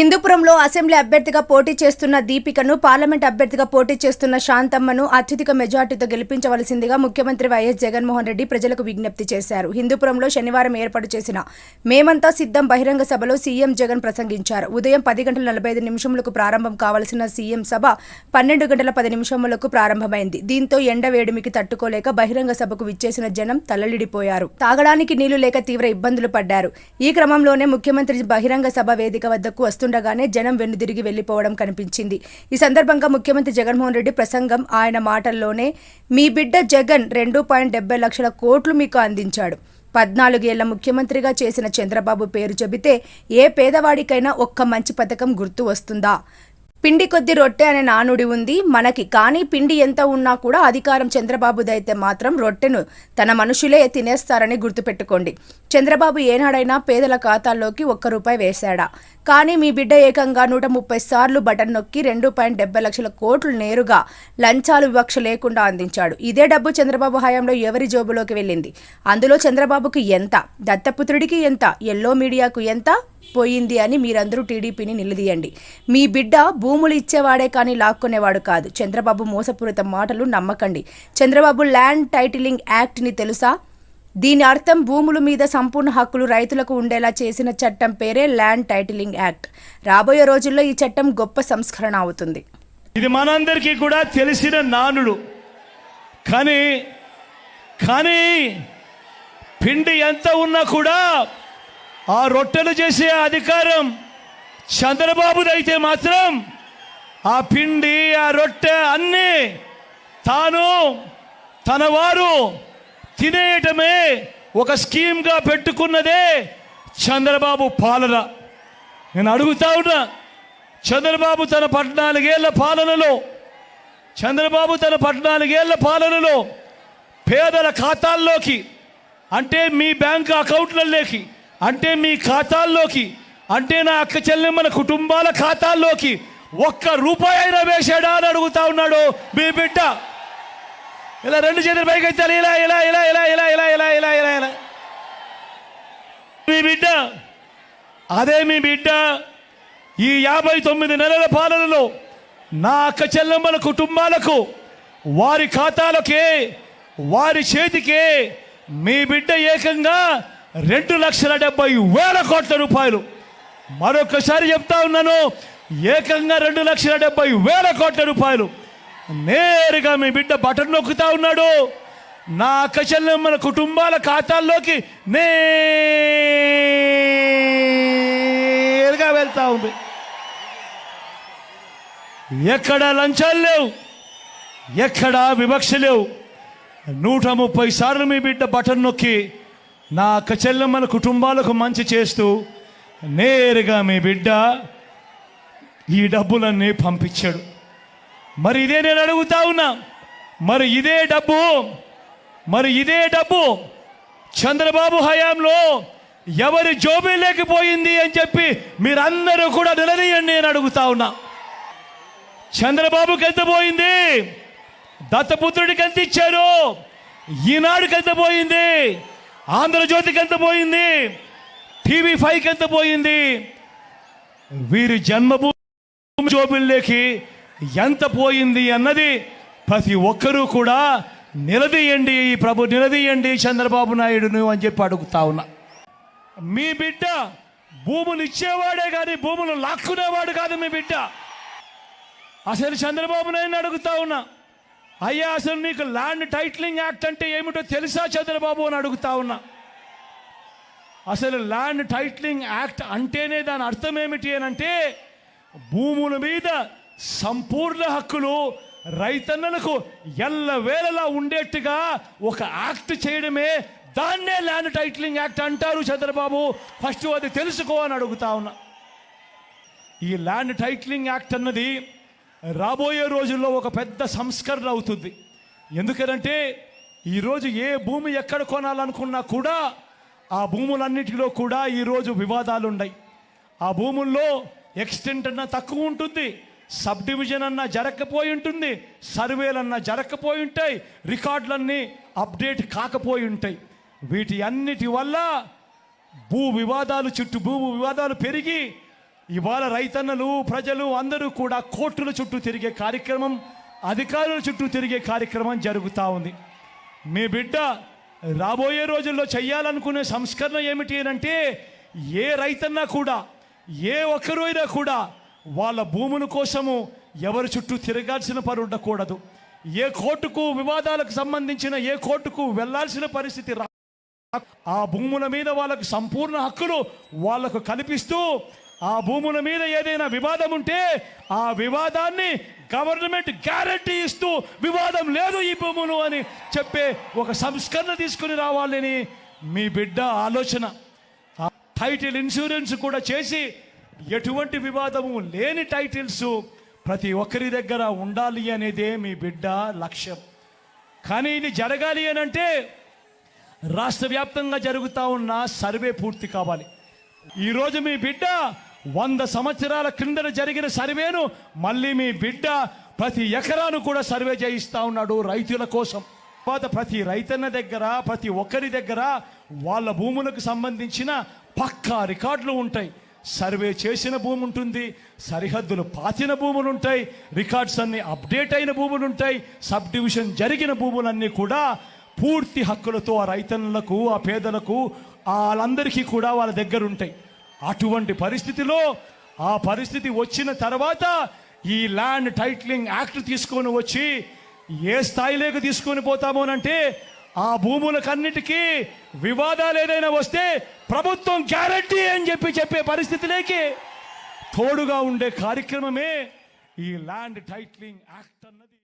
హిందూపురంలో assembly అభ్యర్థిగా పోటీ చేస్తున్న దీపికను పార్లమెంట్ అభ్యర్థిగా పోటీ చేస్తున్న శాంతమ్మను అత్యధిక మెజార్టీతో గెలిపించవలసిందిగా ముఖ్యమంత్రి వైఎస్ జగన్మోహన్ రెడ్డి ప్రజలకు విజ్ఞప్తి చేశారు. హిందూపురంలో శనివారం ఏర్పాటు చేసిన మేమంతా సిద్ధం బహిరంగ సభలో సీఎం జగన్ ప్రసంగించారు. ఉదయం పది గంటల నలభై ఐదు నిమిషములకు ప్రారంభం కావలసిన సీఎం సభ పన్నెండు గంటల పది నిమిషములకు ప్రారంభమైంది. దీంతో ఎండ వేడిమికి తట్టుకోలేక బహిరంగ సభకు విచ్చేసిన జనం తల్లడిపోయారు. తాగడానికి నీళ్ళు లేక తీవ్ర ఇబ్బందులు పడ్డారు. ఈ క్రమంలోనే ముఖ్యమంత్రి బహిరంగ సభ వేదిక వద్దకు వస్తుండగానే జనం వెన్నుదిరిగి వెళ్ళిపోవడం కనిపించింది. ఈ సందర్భంగా ముఖ్యమంత్రి జగన్మోహన్ రెడ్డి ప్రసంగం ఆయన మాటల్లోనే మీ బిడ్డ జగన్ రెండు పాయింట్ డెబ్బై లక్షల కోట్లు మీకు అందించాడు. పద్నాలుగేళ్ళ ముఖ్యమంత్రిగా చేసిన చంద్రబాబు పేరు చెబితే ఏ పేదవాడికైనా ఒక్క మంచి పథకం గుర్తు వస్తుందా? పిండి కొద్ది రొట్టె అనే నానుడి ఉంది. మనకి కానీ పిండి ఎంత ఉన్నా కూడా అధికారం చంద్రబాబుదైతే మాత్రం రొట్టెను తన మనుషులే తినేస్తారని గుర్తుపెట్టుకోండి. చంద్రబాబు ఏనాడైనా పేదల ఖాతాల్లోకి ఒక్క రూపాయి వేశాడా? కానీ మీ బిడ్డ ఏకంగా నూట ముప్పై సార్లు బటన్ నొక్కి రెండు పాయింట్ డెబ్బై లక్షల కోట్లు నేరుగా లంచాలు వివక్ష లేకుండా అందించాడు. ఇదే డబ్బు చంద్రబాబు హయాంలో ఎవరి జోబులోకి వెళ్ళింది? అందులో చంద్రబాబుకి ఎంత? దత్తపుత్రుడికి ఎంత? ఎల్లో మీడియాకు ఎంత పోయింది అని మీరందరూ టీడీపీని నిలదీయండి. మీ బిడ్డ భూములు ఇచ్చేవాడే కానీ లాక్కునేవాడు కాదు. చంద్రబాబు మోసపూరిత మాటలు నమ్మకండి. చంద్రబాబు ల్యాండ్ టైటిలింగ్ యాక్ట్ని తెలుసా? దీని అర్థం భూముల మీద సంపూర్ణ హక్కులు రైతులకు ఉండేలా చేసిన చట్టం పేరే ల్యాండ్ టైటిలింగ్ యాక్ట్ రాబోయే రోజుల్లో ఈ చట్టం గొప్ప సంస్కరణ అవుతుంది. ఇది మనందరికీ కూడా తెలిసిన నానుడు. కానీ కానీ పిండి ఎంత ఉన్నా కూడా ఆ రొట్టెలు చేసే అధికారం చంద్రబాబుదైతే మాత్రం ఆ పిండి ఆ రొట్టె అన్నీ తాను తన వారు తినేయటమే ఒక స్కీమ్గా పెట్టుకున్నదే చంద్రబాబు పాలన. నేను అడుగుతా ఉన్నా చంద్రబాబు తన పద్నాలుగేళ్ళ పాలనలో చంద్రబాబు తన పద్నాలుగేళ్ళ పాలనలో పేదల ఖాతాల్లోకి అంటే మీ బ్యాంక్ అకౌంట్లలోకి అంటే మీ ఖాతాల్లోకి అంటే నా అక్క చెల్లెమ్మల కుటుంబాల ఖాతాల్లోకి ఒక్క రూపాయి అయినా వేసాడా అని అడుగుతా ఉన్నాడు మీ బిడ్డ. ఇలా రెండు చేతులు పైకి ఎత్తాలి. ఇలా ఇలా ఇలా ఇలా ఇలా ఇలా ఇలా ఇలా ఇలా ఇలా. మీ బిడ్డ అదే మీ బిడ్డ ఈ యాభై తొమ్మిది నెలల పాలనలో నా అక్క చెల్లెమ్మల కుటుంబాలకు వారి ఖాతాలకే వారి చేతికే మీ బిడ్డ ఏకంగా రెండు లక్షల డెబ్బై వేల కోట్ల రూపాయలు. మరొకసారి చెప్తా ఉన్నాను ఏకంగా రెండు లక్షల డెబ్బై వేల కోట్ల రూపాయలు. నేరుగా మీ బిడ్డ బటన్ నొక్కుతా ఉన్నాడు. నా అక్క మన కుటుంబాల ఖాతాల్లోకి నేరుగా వెళ్తా ఉంది. ఎక్కడ లంచాలు లేవు ఎక్కడ వివక్ష లేవు. నూట ముప్పై సార్లు మీ బిడ్డ బటన్ నొక్కి నా అక్క చెల్లెమ్మల కుటుంబాలకు మంచి చేస్తూ నేరుగా మీ బిడ్డ ఈ డబ్బులన్నీ పంపించాడు. మరి ఇదే నేను అడుగుతా ఉన్నా. మరి ఇదే డబ్బు మరి ఇదే డబ్బు చంద్రబాబు హయాంలో ఎవరి జోబీ లేకపోయింది అని చెప్పి మీరందరూ కూడా నిలదీయండి నేను అడుగుతా ఉన్నా. చంద్రబాబుకి ఎంత పోయింది? దత్తపుత్రుడికి ఎంత ఇచ్చారు? ఈనాడుకి ఎంత పోయింది? ఆంధ్రజ్యోతికి ఎంత పోయింది? టీవీ ఫైవ్కి ఎంత పోయింది? వీరి జన్మభూమి జోబుల్లోకి ఎంత పోయింది అన్నది ప్రతి ఒక్కరూ కూడా నిలదీయండి ఈ ప్రభు నిలదీయండి చంద్రబాబు నాయుడును అని చెప్పి అడుగుతా ఉన్నా. మీ బిడ్డ భూములు ఇచ్చేవాడే కానీ భూములు లాక్కునేవాడు కాదు మీ బిడ్డ. అసలు చంద్రబాబు నాయుడు అడుగుతా ఉన్నా. అయ్యా అసలు నీకు ల్యాండ్ టైటిలింగ్ యాక్ట్ అంటే ఏమిటో తెలుసా చంద్రబాబు అని అడుగుతా ఉన్నా. అసలు ల్యాండ్ టైటిలింగ్ యాక్ట్ అంటేనే దాని అర్థం ఏమిటి అని అంటే భూముల మీద సంపూర్ణ హక్కులు రైతన్నలకు ఎల్లవేళలా ఉండేట్టుగా ఒక యాక్ట్ చేయడమే దాన్నే ల్యాండ్ టైటిలింగ్ యాక్ట్ అంటారు చంద్రబాబు. ఫస్ట్ అది తెలుసుకో అని అడుగుతా ఉన్నా. ఈ ల్యాండ్ టైటిలింగ్ యాక్ట్ అన్నది రాబోయే రోజుల్లో ఒక పెద్ద సంస్కరణ అవుతుంది. ఎందుకనంటే ఈరోజు ఏ భూమి ఎక్కడ కొనాలనుకున్నా కూడా ఆ భూములన్నిటిలో కూడా ఈరోజు వివాదాలు ఉన్నాయి ఆ భూముల్లో ఎక్స్టెంట్ అన్న తక్కువ ఉంటుంది. సబ్ డివిజన్ అన్న జరగకపోయి ఉంటుంది సర్వేలన్నా జరగకపోయి ఉంటాయి రికార్డులన్నీ అప్డేట్ కాకపోయి ఉంటాయి. వీటి అన్నిటి వల్ల భూ వివాదాలు చుట్టూ భూ వివాదాలు పెరిగి ఇవాళ రైతన్నలు ప్రజలు అందరూ కూడా కోర్టుల చుట్టూ తిరిగే కార్యక్రమం అధికారుల చుట్టూ తిరిగే కార్యక్రమం జరుగుతూ ఉంది. మీ బిడ్డ రాబోయే రోజుల్లో చేయాలనుకునే సంస్కరణ ఏమిటి అంటే ఏ రైతన్నా కూడా ఏ ఒక్కరు అయినా కూడా వాళ్ళ భూముల కోసము ఎవరి చుట్టూ తిరగాల్సిన పని ఉండకూడదు. ఏ కోర్టుకు వివాదాలకు సంబంధించిన ఏ కోర్టుకు వెళ్ళాల్సిన పరిస్థితి రా ఆ భూముల మీద వాళ్ళకు సంపూర్ణ హక్కులు వాళ్ళకు కల్పిస్తూ ఆ భూముల మీద ఏదైనా వివాదం ఉంటే ఆ వివాదాన్ని గవర్నమెంట్ గ్యారంటీ ఇస్తూ వివాదం లేదు ఈ భూములు అని చెప్పే ఒక సంస్కరణ తీసుకుని రావాలని మీ బిడ్డ ఆలోచన. టైటిల్ ఇన్సూరెన్స్ కూడా చేసి ఎటువంటి వివాదము లేని టైటిల్స్ ప్రతి ఒక్కరి దగ్గర ఉండాలి అనేదే మీ బిడ్డ లక్ష్యం. కానీ ఇది జరగాలి అని అంటే రాష్ట్ర వ్యాప్తంగా జరుగుతూ ఉన్న సర్వే పూర్తి కావాలి. ఈరోజు మీ బిడ్డ వంద సంవత్సరాల క్రిందన జరిగిన సర్వేను మళ్ళీ మీ బిడ్డ ప్రతి ఎకరాను కూడా సర్వే చేయిస్తా ఉన్నాడు రైతుల కోసం. తర్వాత ప్రతి రైతన్న దగ్గర ప్రతి ఒక్కరి దగ్గర వాళ్ళ భూములకు సంబంధించిన పక్కా రికార్డులు ఉంటాయి. సర్వే చేసిన భూమి ఉంటుంది సరిహద్దులు పాతిన భూములు ఉంటాయి రికార్డ్స్ అన్ని అప్డేట్ అయిన భూములు ఉంటాయి సబ్ డివిజన్ జరిగిన భూములన్నీ కూడా పూర్తి హక్కులతో ఆ రైతన్నులకు ఆ పేదలకు వాళ్ళందరికీ కూడా వాళ్ళ దగ్గర ఉంటాయి అటువంటి పరిస్థితిలో ఆ పరిస్థితి వచ్చిన తర్వాత ఈ ల్యాండ్ టైటిలింగ్ యాక్ట్ తీసుకొని వచ్చి ఏ స్థాయిలోకి తీసుకొని పోతామోనంటే ఆ భూములకన్నిటికీ వివాదాలు ఏదైనా వస్తే ప్రభుత్వం గ్యారంటీ అని చెప్పి చెప్పే పరిస్థితిలోకి తోడుగా ఉండే కార్యక్రమమే ఈ ల్యాండ్ టైటిలింగ్ యాక్ట్ అన్నది.